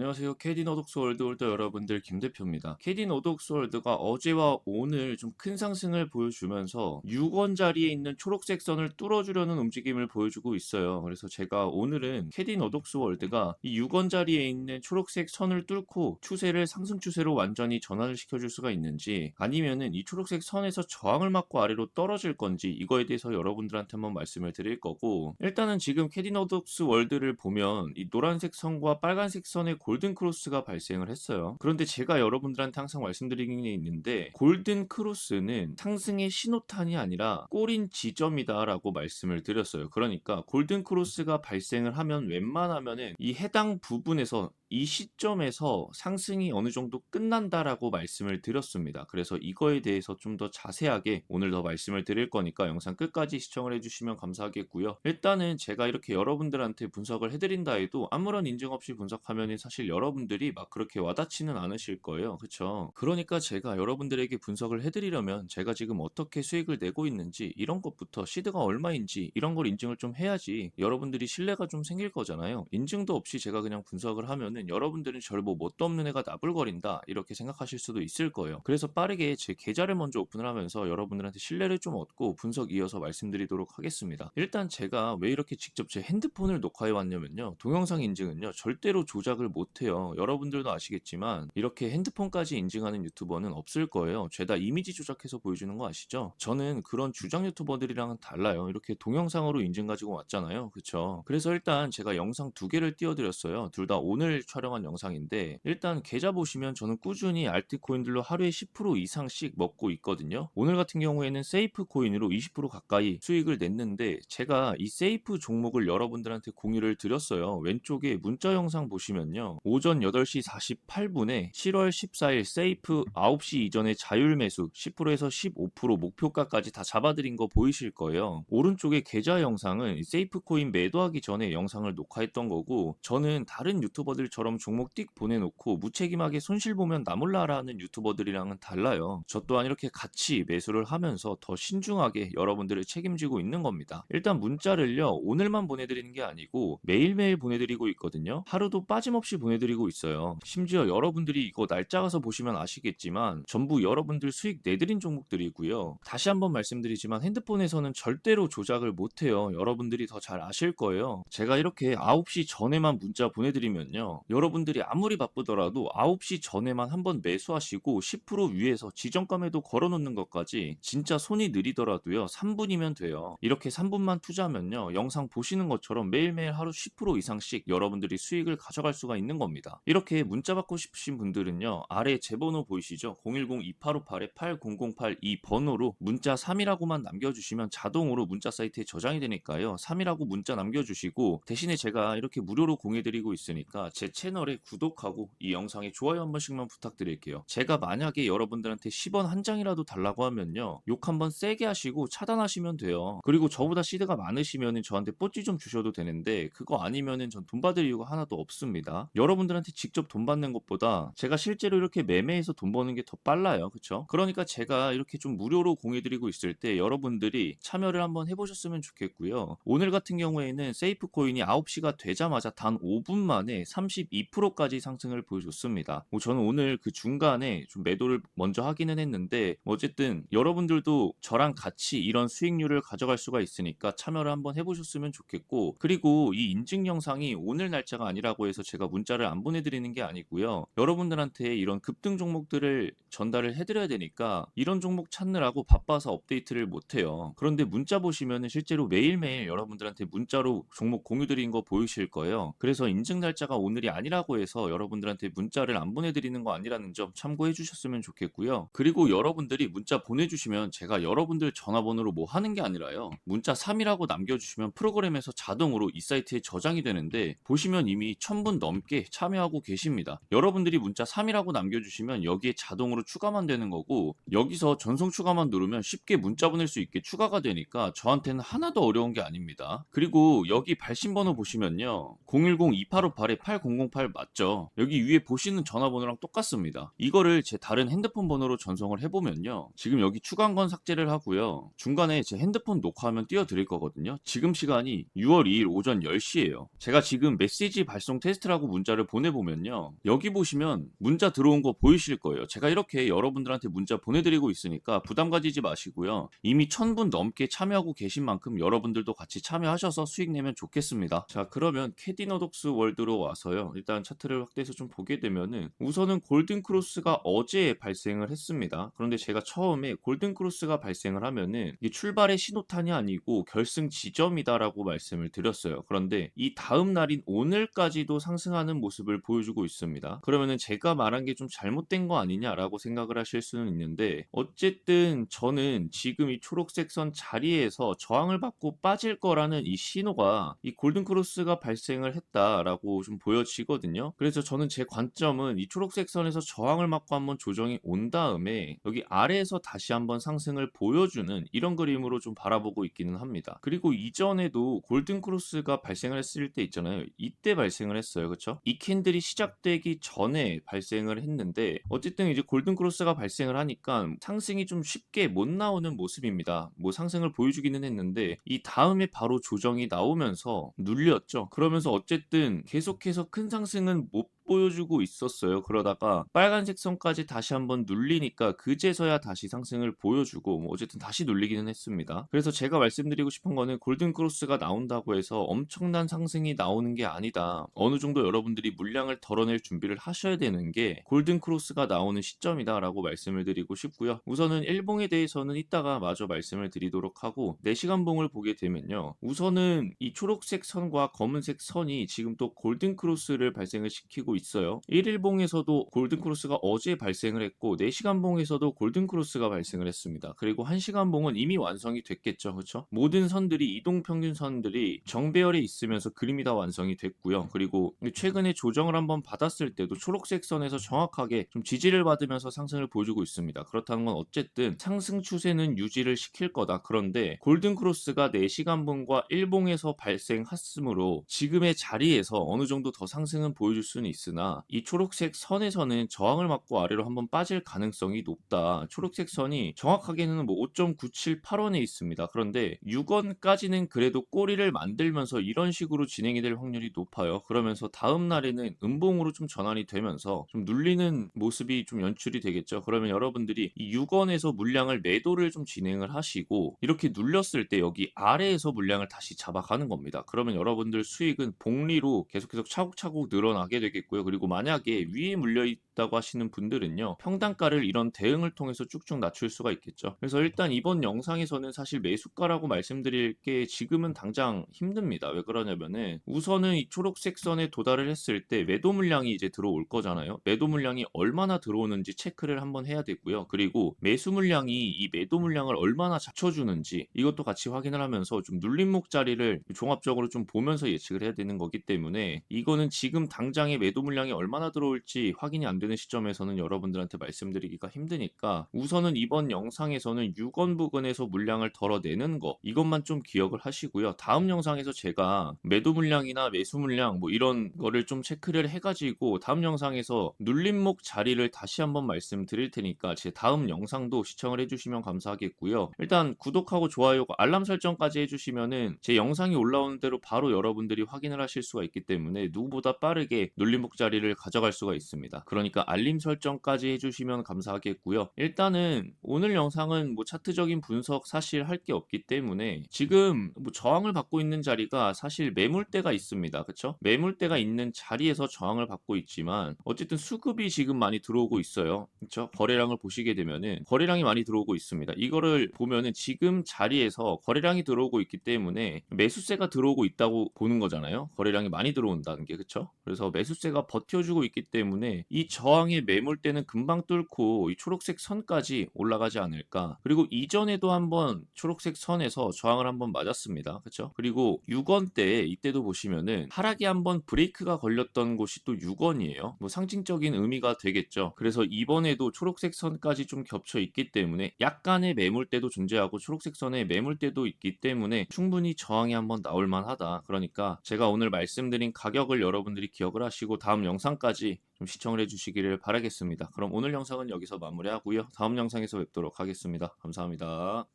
안녕하세요. 캐디 노독스 월드 올더 여러분들 김 대표입니다. 캐디 노독스 월드가 어제와 오늘 좀 큰 상승을 보여주면서 6원 자리에 있는 초록색 선을 뚫어주려는 움직임을 보여주고 있어요. 그래서 제가 오늘은 캐디 노독스 월드가 이 6원 자리에 있는 초록색 선을 뚫고 추세를 상승 추세로 완전히 전환을 시켜줄 수가 있는지 아니면은 이 초록색 선에서 저항을 맞고 아래로 떨어질 건지 이거에 대해서 여러분들한테 한번 말씀을 드릴 거고 일단은 지금 캐디 노독스 월드를 보면 이 노란색 선과 빨간색 선의 골든 크로스가 발생을 했어요. 그런데 제가 여러분들한테 항상 말씀드리는 게 있는데 골든 크로스는 상승의 신호탄이 아니라 꼬린 지점이다라고 말씀을 드렸어요. 그러니까 골든 크로스가 발생을 하면 웬만하면은 이 해당 부분에서 이 시점에서 상승이 어느 정도 끝난다라고 말씀을 드렸습니다. 그래서 이거에 대해서 좀 더 자세하게 오늘 더 말씀을 드릴 거니까 영상 끝까지 시청을 해주시면 감사하겠고요. 일단은 제가 이렇게 여러분들한테 분석을 해드린다 해도 아무런 인증 없이 분석하면 사실 여러분들이 막 그렇게 와닿지는 않으실 거예요. 그쵸? 그러니까 제가 여러분들에게 분석을 해드리려면 제가 지금 어떻게 수익을 내고 있는지 이런 것부터 시드가 얼마인지 이런 걸 인증을 좀 해야지 여러분들이 신뢰가 좀 생길 거잖아요. 인증도 없이 제가 그냥 분석을 하면은 여러분들은 저를 뭐 뭣도 없는 애가 나불거린다 이렇게 생각하실 수도 있을 거예요. 그래서 빠르게 제 계좌를 먼저 오픈을 하면서 여러분들한테 신뢰를 좀 얻고 분석 이어서 말씀드리도록 하겠습니다. 일단 제가 왜 이렇게 직접 제 핸드폰을 녹화해 왔냐면요. 동영상 인증은요. 절대로 조작을 못해요. 여러분들도 아시겠지만 이렇게 핸드폰까지 인증하는 유튜버는 없을 거예요. 죄다 이미지 조작해서 보여주는 거 아시죠? 저는 그런 주장 유튜버들이랑은 달라요. 이렇게 동영상으로 인증 가지고 왔잖아요. 그쵸? 그래서 일단 제가 영상 두 개를 띄워드렸어요. 둘 다 오늘 촬영한 영상인데 일단 계좌 보시면 저는 꾸준히 알트코인들로 하루에 10% 이상씩 먹고 있거든요. 오늘 같은 경우에는 세이프 코인으로 20% 가까이 수익을 냈는데 제가 이 세이프 종목을 여러분들한테 공유를 드렸어요. 왼쪽에 문자 영상 보시면요. 오전 8시 48분에 7월 14일 세이프 9시 이전에 자율 매수 10%에서 15% 목표가까지 다 잡아드린 거 보이실 거예요. 오른쪽에 계좌 영상은 세이프 코인 매도하기 전에 영상을 녹화했던 거고 저는 다른 유튜버들처럼 종목 띡 보내놓고 무책임하게 손실 보면 나몰라라는 유튜버들이랑은 달라요. 저 또한 이렇게 같이 매수를 하면서 더 신중하게 여러분들을 책임지고 있는 겁니다. 일단 문자를요 오늘만 보내드리는 게 아니고 매일매일 보내드리고 있거든요. 하루도 빠짐없이 보내드리고 있어요. 심지어 여러분들이 이거 날짜 가서 보시면 아시겠지만 전부 여러분들 수익 내드린 종목들이고요. 다시 한번 말씀드리지만 핸드폰에서는 절대로 조작을 못해요. 여러분들이 더 잘 아실 거예요. 제가 이렇게 9시 전에만 문자 보내드리면요. 여러분들이 아무리 바쁘더라도 9시 전에만 한번 매수하시고 10% 위에서 지정감에도 걸어놓는 것까지 진짜 손이 느리더라도요. 3분이면 돼요. 이렇게 3분만 투자하면요. 영상 보시는 것처럼 매일매일 하루 10% 이상씩 여러분들이 수익을 가져갈 수가 있는 겁니다. 이렇게 문자 받고 싶으신 분들은요. 아래 제 번호 보이시죠? 010-2858-8008 이 번호로 문자 3이라고만 남겨주시면 자동으로 문자 사이트에 저장이 되니까요. 3이라고 문자 남겨주시고 대신에 제가 이렇게 무료로 공유드리고 있으니까 제 채널에 구독하고 이 영상에 좋아요 한 번씩만 부탁드릴게요. 제가 만약에 여러분들한테 10원 한 장이라도 달라고 하면요. 욕 한 번 세게 하시고 차단하시면 돼요. 그리고 저보다 시드가 많으시면은 저한테 뽀찌 좀 주셔도 되는데 그거 아니면은 전 돈 받을 이유가 하나도 없습니다. 여러분들한테 직접 돈 받는 것보다 제가 실제로 이렇게 매매해서 돈 버는 게 더 빨라요. 그쵸? 그러니까 제가 이렇게 좀 무료로 공유드리고 있을 때 여러분들이 참여를 한번 해보셨으면 좋겠고요. 오늘 같은 경우에는 세이프 코인이 9시가 되자마자 단 5분 만에 32%까지 상승을 보여줬습니다. 뭐 저는 오늘 그 중간에 좀 매도를 먼저 하기는 했는데 어쨌든 여러분들도 저랑 같이 이런 수익률을 가져갈 수가 있으니까 참여를 한번 해보셨으면 좋겠고 그리고 이 인증 영상이 오늘 날짜가 아니라고 해서 제가 문자를 안 보내드리는 게 아니고요. 여러분들한테 이런 급등 종목들을 전달을 해드려야 되니까 이런 종목 찾느라고 바빠서 업데이트를 못해요. 그런데 문자 보시면은 실제로 매일매일 여러분들한테 문자로 종목 공유 드린 거 보이실 거예요. 그래서 인증 날짜가 오늘이 아니라고 해서 여러분들한테 문자를 안 보내드리는 거 아니라는 점 참고해 주셨으면 좋겠고요. 그리고 여러분들이 문자 보내주시면 제가 여러분들 전화번호로 뭐 하는 게 아니라요. 문자 3이라고 남겨주시면 프로그램에서 자동으로 이 사이트에 저장이 되는데 보시면 이미 1000분 넘게 참여하고 계십니다. 여러분들이 문자 3이라고 남겨주시면 여기에 자동으로 추가만 되는 거고 여기서 전송 추가만 누르면 쉽게 문자 보낼 수 있게 추가가 되니까 저한테는 하나도 어려운 게 아닙니다. 그리고 여기 발신번호 보시면요. 010-2858-8008 008 맞죠? 여기 위에 보시는 전화번호랑 똑같습니다. 이거를 제 다른 핸드폰 번호로 전송을 해보면요. 지금 여기 추가한 건 삭제를 하고요. 중간에 제 핸드폰 녹화하면 띄워드릴 거거든요. 지금 시간이 6월 2일 오전 10시예요. 제가 지금 메시지 발송 테스트라고 문자를 보내보면요. 여기 보시면 문자 들어온 거 보이실 거예요. 제가 이렇게 여러분들한테 문자 보내드리고 있으니까 부담 가지지 마시고요. 이미 1000분 넘게 참여하고 계신 만큼 여러분들도 같이 참여하셔서 수익 내면 좋겠습니다. 자 그러면 캐디너독스 월드로 와서요. 일단 차트를 확대해서 좀 보게 되면은 우선은 골든 크로스가 어제 발생을 했습니다. 그런데 제가 처음에 골든 크로스가 발생을 하면은 출발의 신호탄이 아니고 결승 지점이다라고 말씀을 드렸어요. 그런데 이 다음 날인 오늘까지도 상승하는 모습을 보여주고 있습니다. 그러면은 제가 말한 게 좀 잘못된 거 아니냐라고 생각을 하실 수는 있는데 어쨌든 저는 지금 이 초록색 선 자리에서 저항을 받고 빠질 거라는 이 신호가 이 골든 크로스가 발생을 했다라고 좀 보여지 거든요. 그래서 저는 제 관점은 이 초록색 선에서 저항을 맞고 한번 조정이 온 다음에 여기 아래에서 다시 한번 상승을 보여주는 이런 그림으로 좀 바라보고 있기는 합니다. 그리고 이전에도 골든 크로스가 발생을 했을 때 있잖아요. 이때 발생을 했어요. 그렇죠? 이 캔들이 시작되기 전에 발생을 했는데 어쨌든 이제 골든 크로스가 발생을 하니까 상승이 좀 쉽게 못 나오는 모습입니다. 뭐 상승을 보여주기는 했는데 이 다음에 바로 조정이 나오면서 눌렸죠. 그러면서 어쨌든 계속해서 큰 상승은 못 보여주고 있었어요. 그러다가 빨간색 선까지 다시 한번 눌리니까 그제서야 다시 상승을 보여주고 뭐 어쨌든 다시 눌리기는 했습니다. 그래서 제가 말씀드리고 싶은 거는 골든 크로스가 나온다고 해서 엄청난 상승이 나오는 게 아니다. 어느 정도 여러분들이 물량을 덜어낼 준비를 하셔야 되는 게 골든 크로스가 나오는 시점이다라고 말씀을 드리고 싶고요. 우선은 일봉에 대해서는 이따가 마저 말씀을 드리도록 하고 4시간 봉을 보게 되면요. 우선은 이 초록색 선과 검은색 선이 지금 또 골든 크로스를 발생을 시키고 있어요. 1일봉에서도 골든크로스가 어제 발생을 했고 4시간봉에서도 골든크로스가 발생을 했습니다. 그리고 1시간봉은 이미 완성이 됐겠죠. 그렇죠? 모든 선들이 이동평균 선들이 정배열에 있으면서 그림이 다 완성이 됐고요. 그리고 최근에 조정을 한번 받았을 때도 초록색 선에서 정확하게 좀 지지를 받으면서 상승을 보여주고 있습니다. 그렇다는 건 어쨌든 상승 추세는 유지를 시킬 거다. 그런데 골든크로스가 4시간봉과 1봉에서 발생했으므로 지금의 자리에서 어느 정도 더 상승은 보여줄 수는 있 으나 이 초록색 선에서는 저항을 맞고 아래로 한번 빠질 가능성이 높다. 초록색 선이 정확하게는 뭐 5.978원에 있습니다. 그런데 6원까지는 그래도 꼬리를 만들면서 이런 식으로 진행이 될 확률이 높아요. 그러면서 다음 날에는 음봉으로 좀 전환이 되면서 좀 눌리는 모습이 좀 연출이 되겠죠. 그러면 여러분들이 이 6원에서 물량을 매도를 좀 진행을 하시고 이렇게 눌렸을 때 여기 아래에서 물량을 다시 잡아가는 겁니다. 그러면 여러분들 수익은 복리로 계속 해서 차곡차곡 늘어나게 되겠고요. 그리고 만약에 위에 물려 있 다고 하시는 분들은요. 평단가를 이런 대응을 통해서 쭉쭉 낮출 수가 있겠죠. 그래서 일단 이번 영상에서는 사실 매수가라고 말씀드릴 게 지금은 당장 힘듭니다. 왜 그러냐면은 우선은 이 초록색 선에 도달을 했을 때 매도 물량이 이제 들어올 거잖아요. 매도 물량이 얼마나 들어오는지 체크를 한번 해야 되고요. 그리고 매수 물량이 이 매도 물량을 얼마나 잡쳐주는지 이것도 같이 확인을 하면서 좀 눌림목 자리를 종합적으로 좀 보면서 예측을 해야 되는 거기 때문에 이거는 지금 당장의 매도 물량이 얼마나 들어올지 확인이 안 되는 시점에서는 여러분들한테 말씀드리기가 힘드니까 우선은 이번 영상에서는 6원 부근에서 물량을 덜어내는 거 이것만 좀 기억을 하시고요. 다음 영상에서 제가 매도 물량이나 매수 물량 뭐 이런 거를 좀 체크를 해가지고 다음 영상에서 눌림목 자리를 다시 한번 말씀드릴 테니까 제 다음 영상도 시청을 해주시면 감사하겠고요. 일단 구독하고 좋아요, 알람 설정까지 해주시면은 제 영상이 올라오는 대로 바로 여러분들이 확인을 하실 수가 있기 때문에 누구보다 빠르게 눌림목 자리를 가져갈 수가 있습니다. 그러니까 알림 설정까지 해주시면 감사하겠고요. 일단은 오늘 영상은 뭐 차트적인 분석 사실 할 게 없기 때문에 지금 뭐 저항을 받고 있는 자리가 사실 매물대가 있습니다. 그쵸? 매물대가 있는 자리에서 저항을 받고 있지만 어쨌든 수급이 지금 많이 들어오고 있어요. 그쵸? 거래량을 보시게 되면은 거래량이 많이 들어오고 있습니다. 이거를 보면은 지금 자리에서 거래량이 들어오고 있기 때문에 매수세가 들어오고 있다고 보는 거잖아요. 거래량이 많이 들어온다는 게 그쵸? 그래서 매수세가 버텨주고 있기 때문에 이 저항의 매물대는 금방 뚫고 이 초록색 선까지 올라가지 않을까. 그리고 이전에도 한번 초록색 선에서 저항을 한번 맞았습니다. 그렇죠? 그리고 6원대 이때도 보시면은 하락이 한번 브레이크가 걸렸던 곳이 또 6원이에요. 뭐 상징적인 의미가 되겠죠. 그래서 이번에도 초록색 선까지 좀 겹쳐 있기 때문에 약간의 매물대도 존재하고 초록색 선에 매물대도 있기 때문에 충분히 저항이 한번 나올 만하다. 그러니까 제가 오늘 말씀드린 가격을 여러분들이 기억을 하시고 다음 영상까지 좀 시청을 해주시기를 바라겠습니다. 그럼 오늘 영상은 여기서 마무리하고요. 다음 영상에서 뵙도록 하겠습니다. 감사합니다.